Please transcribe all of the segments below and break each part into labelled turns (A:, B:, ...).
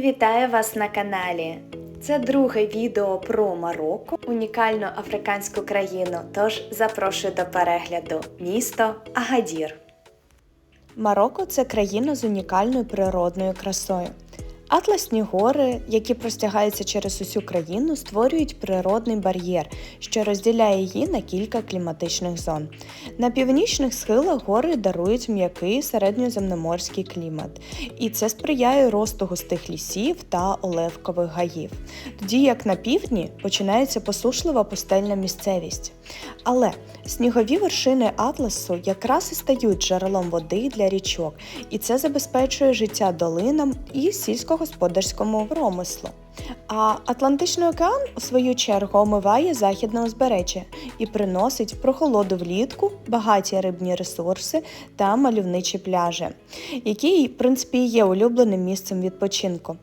A: Вітаю вас на каналі. Це друге відео про Марокко, унікальну африканську країну. Тож запрошую до перегляду місто Агадір. Марокко це країна з унікальною природною красою. Атласні гори, які простягаються через усю країну, створюють природний бар'єр, що розділяє її на кілька кліматичних зон. На північних схилах гори дарують м'який середньоземноморський клімат, і це сприяє росту густих лісів та оливкових гаїв. Тоді як на півдні починається посушлива пустельна місцевість. Але снігові вершини Атласу якраз і стають джерелом води для річок, і це забезпечує життя долинам і сільськогосподарському промислу. А Атлантичний океан, у свою чергу, омиває західне узбережжя і приносить прохолоду влітку, багаті рибні ресурси та мальовничі пляжі, які, в принципі, є улюбленим місцем відпочинку.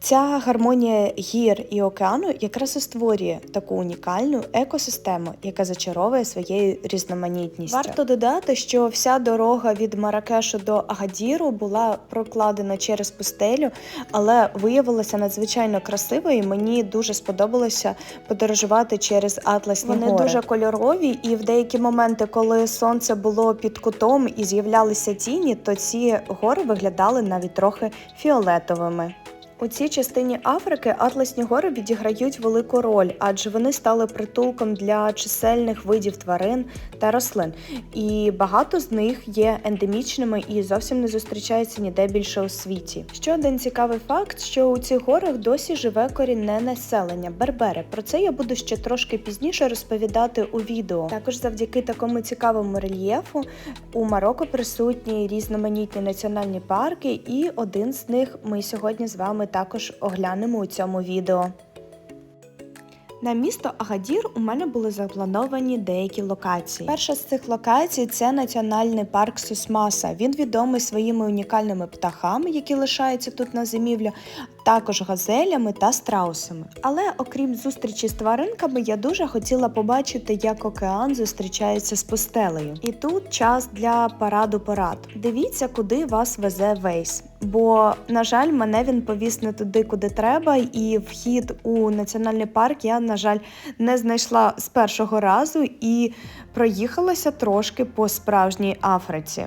A: Ця гармонія гір і океану якраз і створює таку унікальну екосистему, яка зачаровує своєю різноманітністю. Варто додати, що вся дорога від Маракешу до Агадіру була прокладена через пустелю, але виявилася надзвичайно красивою. І Мені дуже сподобалося подорожувати через Атласні
B: Вони
A: гори.
B: дуже
A: кольорові, і в деякі моменти, коли сонце було під кутом і з'являлися тіні, то ці гори виглядали навіть трохи фіолетовими. У цій частині Африки Атласні гори відіграють велику роль, адже вони стали притулком для чисельних видів тварин та рослин, і багато з них є ендемічними і зовсім не зустрічаються ніде більше у світі. Ще один цікавий факт, що у цих горах досі живе корінне населення бербери. Про це я буду ще трошки пізніше розповідати у відео. Також завдяки такому цікавому рельєфу у Марокко присутні різноманітні національні парки, і один з них ми сьогодні з вами також оглянемо у цьому відео. На місто Агадір у мене були заплановані деякі локації. Перша з цих локацій це національний парк Сусмаса. Він відомий своїми унікальними птахами, які лишаються тут на зимівлю, також газелями та страусами. Але окрім зустрічі з тваринками, я дуже хотіла побачити, як океан зустрічається з пустелею. І тут час для параду порад. Дивіться, куди вас везе Вейс. Бо, на жаль, мене він повіз не туди, куди треба, і вхід у національний парк я, на жаль, не знайшла з першого разу і проїхалася трошки по справжній Африці.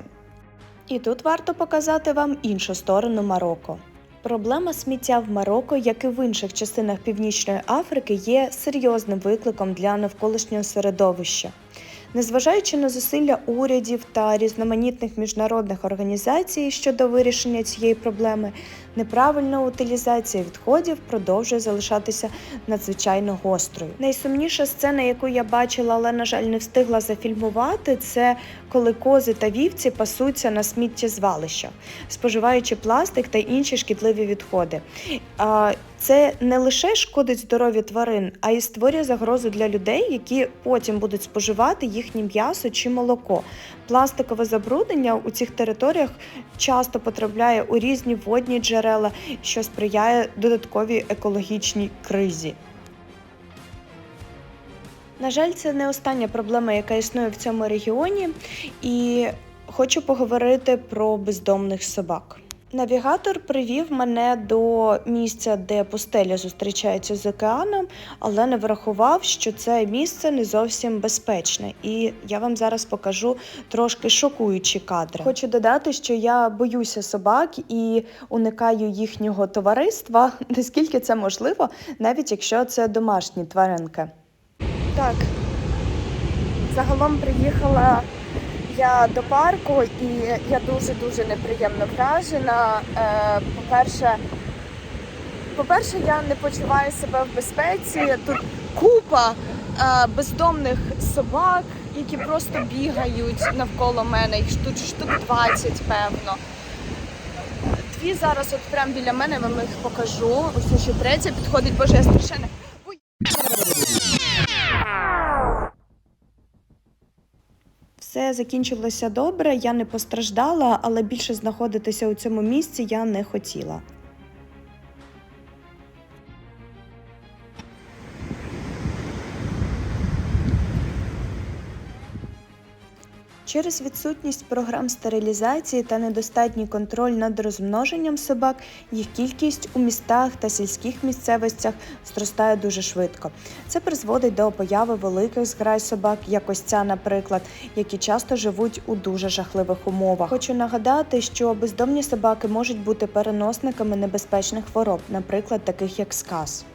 A: І тут варто показати вам іншу сторону Марокко. Проблема сміття в Марокко, як і в інших частинах Північної Африки, є серйозним викликом для навколишнього середовища. Незважаючи на зусилля урядів та різноманітних міжнародних організацій щодо вирішення цієї проблеми, неправильна утилізація відходів продовжує залишатися надзвичайно гострою. Найсумніша сцена, яку я бачила, але на жаль не встигла зафільмувати, це коли кози та вівці пасуться на сміттєзвалищах, споживаючи пластик та інші шкідливі відходи. Це не лише шкодить здоров'ю тварин, а й створює загрозу для людей, які потім будуть споживати їхнє м'ясо чи молоко. Пластикове забруднення у цих територіях часто потрапляє у різні водні джерела, що сприяє додатковій екологічній кризі. На жаль, це не остання проблема, яка існує в цьому регіоні, і хочу поговорити про бездомних собак. Навігатор привів мене до місця, де пустеля зустрічається з океаном, але не врахував, що це місце не зовсім безпечне. І я вам зараз покажу трошки шокуючі кадри. Хочу додати, що я боюся собак і уникаю їхнього товариства, наскільки це можливо, навіть якщо це домашні тваринки. Так, загалом приїхала я до парку і я дуже-дуже неприємно вражена. Е, По-перше, по-перше, я не почуваю себе в безпеці. Тут купа е, бездомних собак, які просто бігають навколо мене. Їх тут штук 20, певно. Дві зараз от прямо біля мене вам їх покажу. Ось ще третя підходить, боже, я страшенно. Все закінчилося добре, я не постраждала, але більше знаходитися у цьому місці я не хотіла. Через відсутність програм стерилізації та недостатній контроль над розмноженням собак, їх кількість у містах та сільських місцевостях зростає дуже швидко. Це призводить до появи великих зграй собак, як ось ця, наприклад, які часто живуть у дуже жахливих умовах. Хочу нагадати, що бездомні собаки можуть бути переносниками небезпечних хвороб, наприклад, таких як сказ.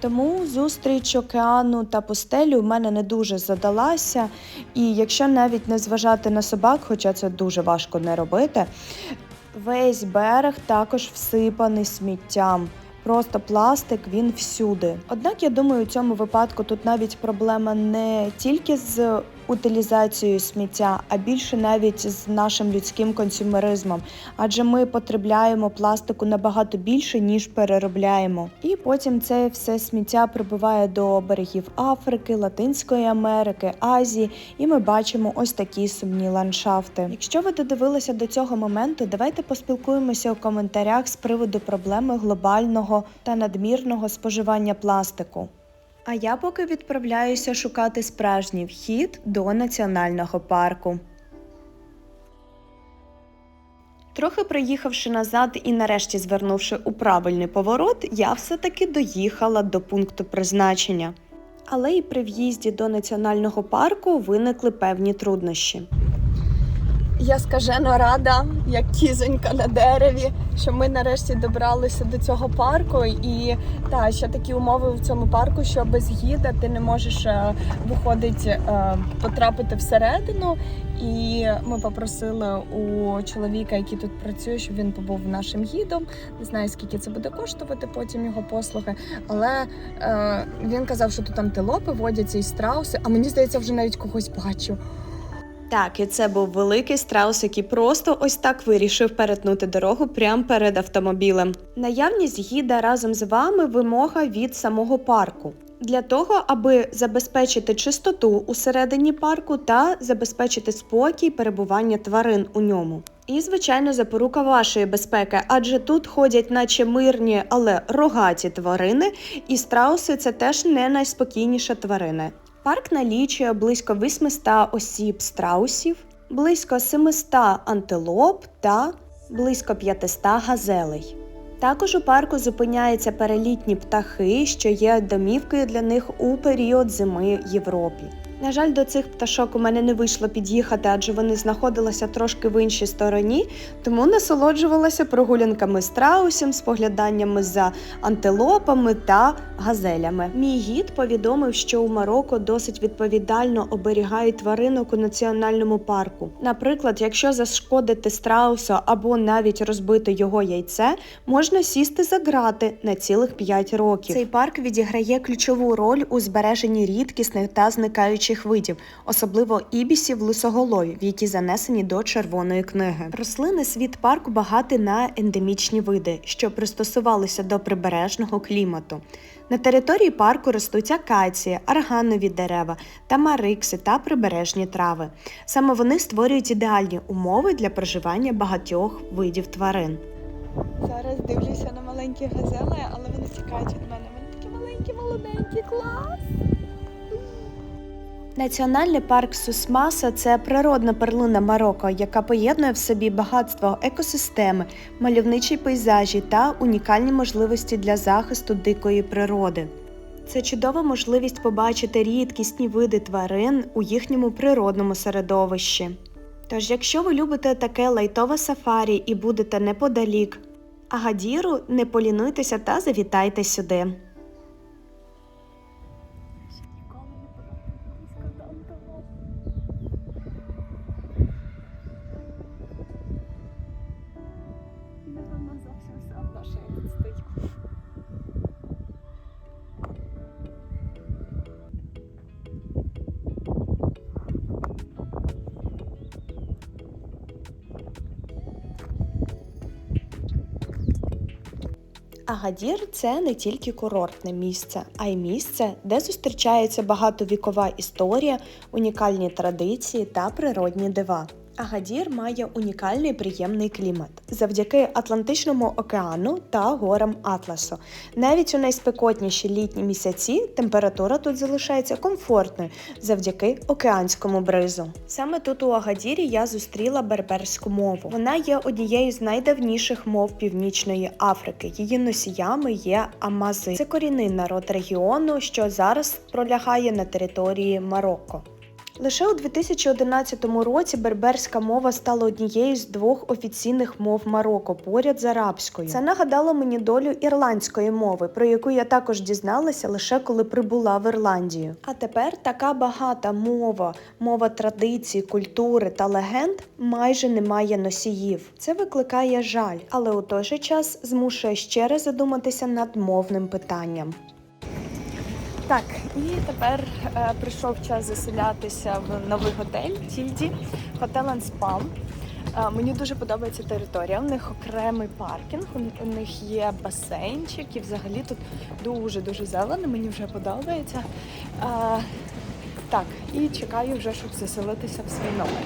A: Тому зустріч океану та пустелі у мене не дуже задалася. І якщо навіть не зважати на собак, хоча це дуже важко не робити, весь берег також всипаний сміттям. Просто пластик він всюди. Однак я думаю, у цьому випадку тут навіть проблема не тільки з утилізацією сміття, а більше навіть з нашим людським консюмеризмом. Адже ми потребляємо пластику набагато більше, ніж переробляємо. І потім це все сміття прибуває до берегів Африки, Латинської Америки, Азії, і ми бачимо ось такі сумні ландшафти. Якщо ви додивилися до цього моменту, давайте поспілкуємося у коментарях з приводу проблеми глобального та надмірного споживання пластику. А я поки відправляюся шукати справжній вхід до національного парку. Трохи приїхавши назад і нарешті звернувши у правильний поворот, я все-таки доїхала до пункту призначення. Але і при в'їзді до національного парку виникли певні труднощі.
B: Я скажено рада, як кізонька на дереві, що ми нарешті добралися до цього парку. І та ще такі умови в цьому парку, що без гіда ти не можеш е, виходить е, потрапити всередину. І ми попросили у чоловіка, який тут працює, щоб він побув нашим гідом. Не знаю, скільки це буде коштувати потім його послуги. Але е, він казав, що тут антилопи водяться і страуси. А мені здається, вже навіть когось бачу.
A: Так, і це був великий страус, який просто ось так вирішив перетнути дорогу прямо перед автомобілем. Наявність гіда разом з вами вимога від самого парку. Для того, аби забезпечити чистоту усередині парку та забезпечити спокій перебування тварин у ньому. І, звичайно, запорука вашої безпеки, адже тут ходять, наче мирні, але рогаті тварини, і страуси це теж не найспокійніша тварина. Парк налічує близько 800 осіб страусів, близько 700 антилоп та близько 500 газелей. Також у парку зупиняються перелітні птахи, що є домівкою для них у період зими Європі. На жаль, до цих пташок у мене не вийшло під'їхати, адже вони знаходилися трошки в іншій стороні, тому насолоджувалася прогулянками страусів, спогляданнями за антилопами та газелями. Мій гід повідомив, що у Марокко досить відповідально оберігають тваринок у національному парку. Наприклад, якщо зашкодити страусу або навіть розбити його яйце, можна сісти за грати на цілих 5 років. Цей парк відіграє ключову роль у збереженні рідкісних та зникаючих видів, особливо ібісів лисоголовів, які занесені до червоної книги. Рослини світ парку багатий на ендемічні види, що пристосувалися до прибережного клімату. На території парку ростуть акації, арганові дерева, тамарикси та прибережні трави. Саме вони створюють ідеальні умови для проживання багатьох видів тварин.
B: Зараз дивлюся на маленькі газели, але вони тікають від мене. Вони такі маленькі, молоденькі, клас.
A: Національний парк Сусмаса це природна перлина Марокко, яка поєднує в собі багатство екосистеми, мальовничі пейзажі та унікальні можливості для захисту дикої природи. Це чудова можливість побачити рідкісні види тварин у їхньому природному середовищі. Тож, якщо ви любите таке лайтове сафарі і будете неподалік Агадіру, не полінуйтеся та завітайте сюди. Агадір це не тільки курортне місце, а й місце, де зустрічається багатовікова історія, унікальні традиції та природні дива. Агадір має унікальний приємний клімат завдяки Атлантичному океану та горам Атласу. Навіть у найспекотніші літні місяці температура тут залишається комфортною завдяки океанському бризу. Саме тут у Агадірі я зустріла берберську мову. Вона є однією з найдавніших мов Північної Африки. Її носіями є амази. Це корінний народ регіону, що зараз пролягає на території Марокко. Лише у 2011 році берберська мова стала однією з двох офіційних мов Марокко поряд з арабською. Це нагадало мені долю ірландської мови, про яку я також дізналася лише коли прибула в Ірландію. А тепер така багата мова, мова традицій, культури та легенд майже не має носіїв. Це викликає жаль, але у той же час змушує ще раз задуматися над мовним питанням.
B: Так, і тепер е, прийшов час заселятися в новий готель Тільді, Hotel and Spa. Е, мені дуже подобається територія. У них окремий паркінг, у, них є басейнчик і взагалі тут дуже дуже зелено. Мені вже подобається. Е, так, і чекаю вже, щоб заселитися в свій номер.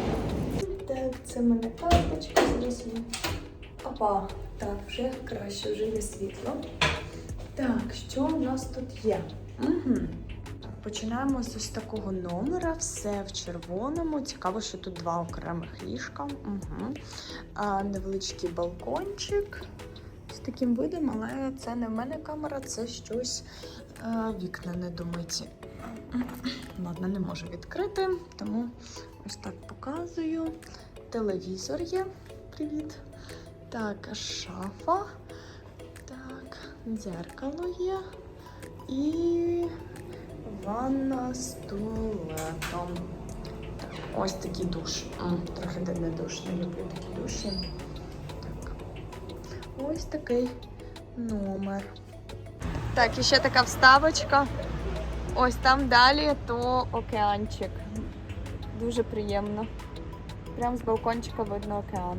B: Так, це мене карточка, зараз Опа, так, вже краще, вже є світло. Так, що у нас тут є?
A: Угу. Починаємо з ось такого номера, все в червоному. Цікаво, що тут два окремих ліжка. Угу. А, невеличкий балкончик з таким видом, але це не в мене камера, це щось а, вікна недомиті. Ладно, не можу відкрити, тому ось так показую. Телевізор є. Привіт. Так, шафа. Так, дзеркало є. І ванна з туалетом. Ось такий душ. Трохи не душ, не люблю такі душі. Так. Ось такий номер.
B: Так, і ще така вставочка. Ось там далі то океанчик. Дуже приємно. Прям з балкончика видно океан.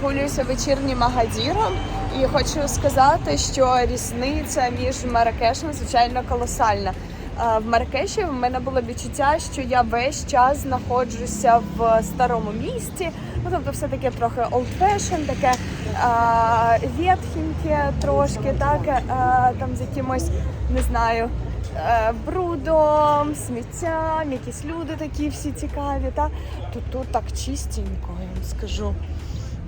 B: Прогулююся вечірнім магазиром і хочу сказати, що різниця між Маракешем, звичайно, колосальна. Е, В Маракеші в мене було відчуття, що я весь час знаходжуся в старому місті. Ну тобто, все таке трохи old fashion, таке е, ветхеньке трошки, так е, там з якимось не знаю. е, Брудом, сміттям, якісь люди такі всі цікаві. Та? Тут, тут так чистенько, я вам скажу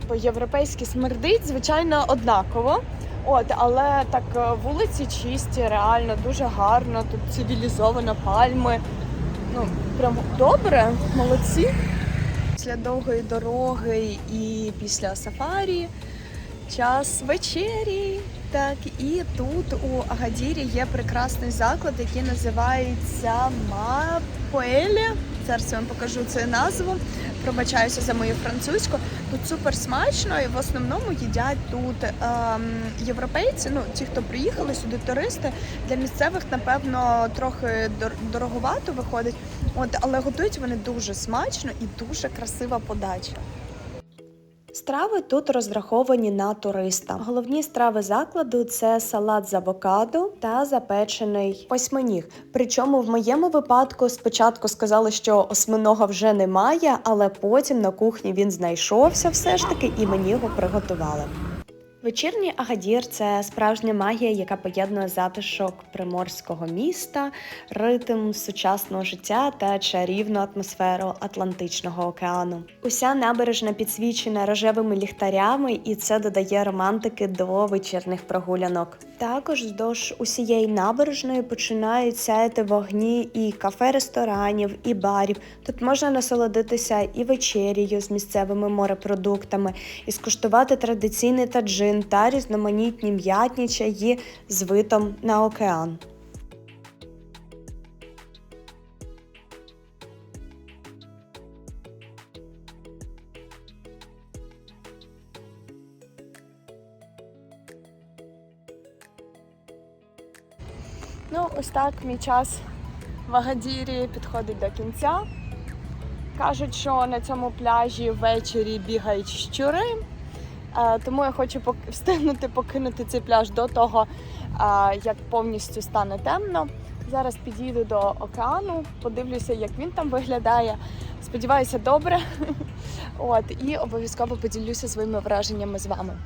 B: по-європейськи смердить, звичайно, однаково. От, але так е, вулиці чисті, реально дуже гарно, тут цивілізовано пальми. Ну, прям добре, молодці. Після довгої дороги і після сафарі час вечері. Так, і тут у Агадірі є прекрасний заклад, який називається Мапуелі. Зараз я вам покажу цю назву. Пробачаюся за мою французьку. Тут супер смачно, і в основному їдять тут ем, європейці. Ну ті, хто приїхали сюди, туристи. Для місцевих, напевно, трохи дороговато виходить. От, але готують вони дуже смачно і дуже красива подача.
A: Страви тут розраховані на туриста. Головні страви закладу це салат з авокадо та запечений осьминіг. Причому в моєму випадку спочатку сказали, що осьминога вже немає, але потім на кухні він знайшовся все ж таки і мені його приготували. Вечірній Агадір це справжня магія, яка поєднує затишок приморського міста, ритм сучасного життя та чарівну атмосферу Атлантичного океану. Уся набережна підсвічена рожевими ліхтарями, і це додає романтики до вечірних прогулянок. Також вздовж усієї набережної починають сяяти вогні і кафе ресторанів, і барів. Тут можна насолодитися і вечерію з місцевими морепродуктами, і скуштувати традиційний таджин та різноманітні м'ятні чаї з видом на океан.
B: Ну, ось так мій час в Агадірі підходить до кінця. Кажуть, що на цьому пляжі ввечері бігають щури. Е, Тому я хочу встигнути покинути цей пляж до того, е, як повністю стане темно. Зараз підійду до океану, подивлюся, як він там виглядає. Сподіваюся, добре. От і обов'язково поділюся своїми враженнями з вами.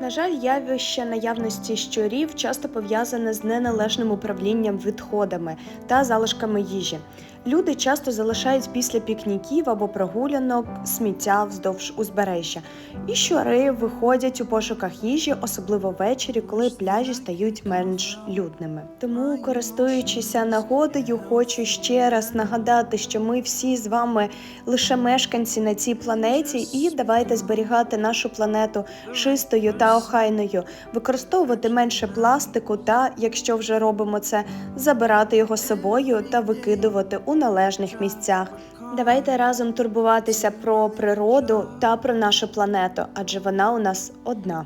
A: На жаль, явище наявності щурів часто пов'язане з неналежним управлінням відходами та залишками їжі. Люди часто залишають після пікніків або прогулянок сміття вздовж узбережжя. І щури виходять у пошуках їжі, особливо ввечері, коли пляжі стають менш людними. Тому, користуючися нагодою, хочу ще раз нагадати, що ми всі з вами лише мешканці на цій планеті, і давайте зберігати нашу планету чистою та охайною, використовувати менше пластику та, якщо вже робимо це, забирати його з собою та викидувати належних місцях. Давайте разом турбуватися про природу та про нашу планету, адже вона у нас одна.